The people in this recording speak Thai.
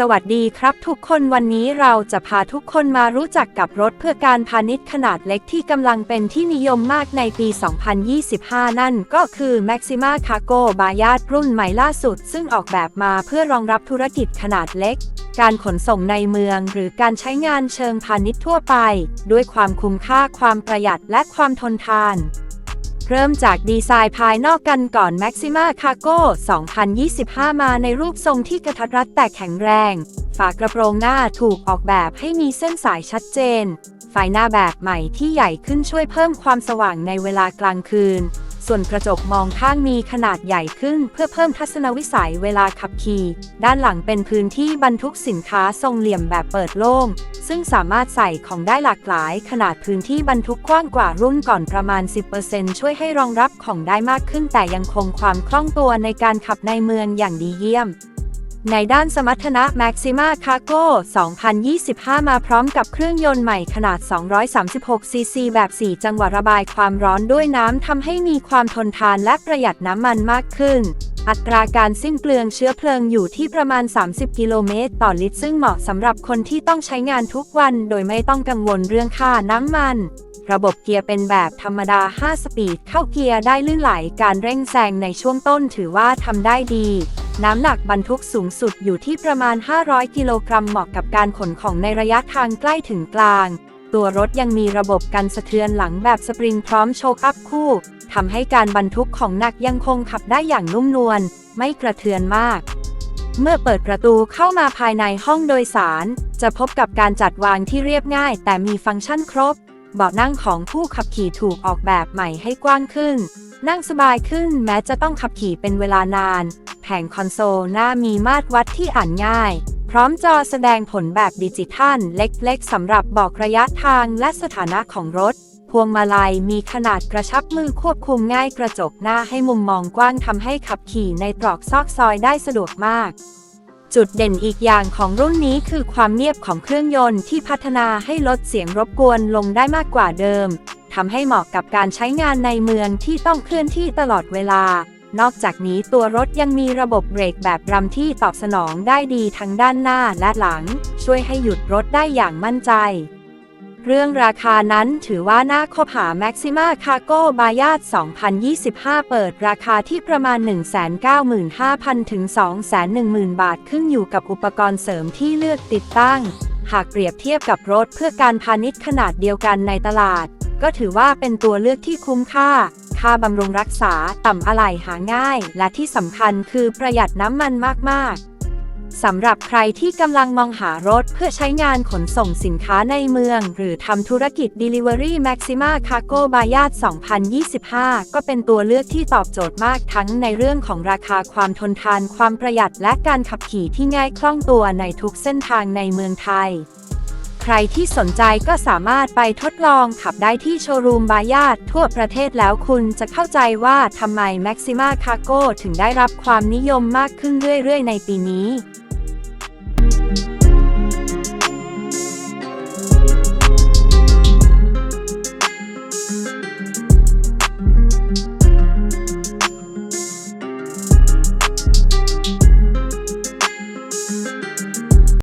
สวัสดีครับทุกคนวันนี้เราจะพาทุกคนมารู้จักกับรถเพื่อการพาณิชย์ขนาดเล็กที่กำลังเป็นที่นิยมมากในปี 2025 นั่นก็คือ Maxima Cargo b a y a d รุ่นใหม่ล่าสุด ซึ่งออกแบบมาเพื่อรองรับธุรกิจขนาดเล็ก การขนส่งในเมืองหรือการใช้งานเชิงพาณิชย์ทั่วไป ด้วยความคุ้มค่าความประหยัดและความทนทาน เริ่มจากดีไซน์ภายนอกกันก่อน Maxima Cargo 2025 มาในรูปทรงที่กระทัดรัดแต่แข็งแรง ฝากระโปรงหน้าถูกออกแบบให้มีเส้นสายชัดเจน ไฟหน้าแบบใหม่ที่ใหญ่ขึ้นช่วยเพิ่มความสว่างในเวลากลางคืน ส่วนกระจกมองข้างมีขนาดใหญ่ขึ้นเพื่อเพิ่มทัศนวิสัยเวลาขับขี่ ด้านหลังเป็นพื้นที่บรรทุกสินค้าทรงเหลี่ยมแบบเปิดโล่ง ซึ่งสามารถใส่ของได้หลากหลาย ขนาดพื้นที่บรรทุกกว้างกว่ารุ่นก่อนประมาณ 10%ช่วยให้รองรับของได้มากขึ้นแต่ยังคงความคล่องตัวในการขับในเมืองอย่างดีเยี่ยม ในด้านสมรรถนะ Maxima Cargo 2025 มาพร้อมกับเครื่องยนต์ใหม่ขนาด 236 ซีซีแบบ 4 จังหวะระบายความร้อนด้วยน้ำทำให้มีความทนทานและประหยัดน้ำมันมากขึ้น อัตราการสิ้นเปลืองเชื้อเพลิงอยู่ที่ประมาณ 30 กิโลเมตรต่อลิตร ซึ่งเหมาะสำหรับคนที่ต้องใช้งานทุกวัน โดยไม่ต้องกังวลเรื่องค่าน้ำมันระบบเกียร์เป็นแบบธรรมดา 5 สปีด เข้าเกียร์ได้ลื่นไหล การเร่งแซงในช่วงต้นถือว่าทำได้ดี น้ำหนักบรรทุกสูงสุดอยู่ที่ประมาณ 500 กิโลกรัมเหมาะกับการขนของในระยะทางใกล้ถึงกลาง ตัวรถยังมีระบบกันสะเทือนหลังแบบสปริงพร้อมโชคอัพคู่ทำให้การบรรทุกของหนักยังคงขับได้อย่างนุ่มนวล ไม่กระเทือนมาก เมื่อเปิดประตูเข้ามาภายในห้องโดยสาร จะพบกับการจัดวางที่เรียบง่าย แต่มีฟังก์ชันครบ เบาะนั่งของผู้ขับขี่ถูกออกแบบใหม่ให้กว้างขึ้น นั่งสบายขึ้นแม้จะต้องขับขี่เป็นเวลานาน แผงคอนโซลหน้ามีมาตรวัดที่อ่านง่าย พร้อมจอแสดงผลแบบดิจิทัลเล็กๆสำหรับบอกระยะทางและสถานะของรถ พวงมาลัยมีขนาดกระชับมือควบคุมง่ายกระจกหน้าให้มุมมองกว้างทำให้ขับขี่ในตรอกซอกซอยได้สะดวกมากจุดเด่นอีกอย่างของรุ่นนี้คือความเงียบของเครื่องยนต์ที่พัฒนาให้ลดเสียงรบกวนลงได้มากกว่าเดิม ทำให้เหมาะกับการใช้งานในเมืองที่ต้องเคลื่อนที่ตลอดเวลา นอกจากนี้ตัวรถยังมีระบบเบรกแบบรำที่ตอบสนองได้ดีทั้งด้านหน้าและหลัง ช่วยให้หยุดรถได้อย่างมั่นใจ เรื่องราคานั้นถือว่าน่าคบหา Maxima Cargo b a y a d 2025 เปิดราคาที่ประมาณ 195,000 ถึง 210,000 บาทขึ้นอยู่กับอุปกรณ์เสริมที่เลือกติดตั้ง หากเปรียบเทียบกับรถเพื่อการพาณิชย์ขนาดเดียวกันในตลาด ก็ถือว่าเป็นตัวเลือกที่คุ้มค่า ค่าบำรุงรักษาต่ำอะไหล่หาง่าย และที่สำคัญคือประหยัดน้ำมันมาก ๆ สำหรับใครที่กำลังมองหารถเพื่อใช้งานขนส่งสินค้าในเมือง หรือทำธุรกิจ Delivery Maxima Cargo b a y a d 2025 ก็เป็นตัวเลือกที่ตอบโจทย์มากทั้งในเรื่องของราคาความทนทาน ความประหยัดและการขับขี่ที่ง่ายคล่องตัวในทุกเส้นทางในเมืองไทย ใครที่สนใจก็สามารถไปทดลองขับได้ที่โชว์รูมบายาดทั่วประเทศแล้วคุณจะเข้าใจว่าทำไม Maxima Cargo ถึงได้รับความนิยมมากขึ้นเรื่อยๆ ในปีนี้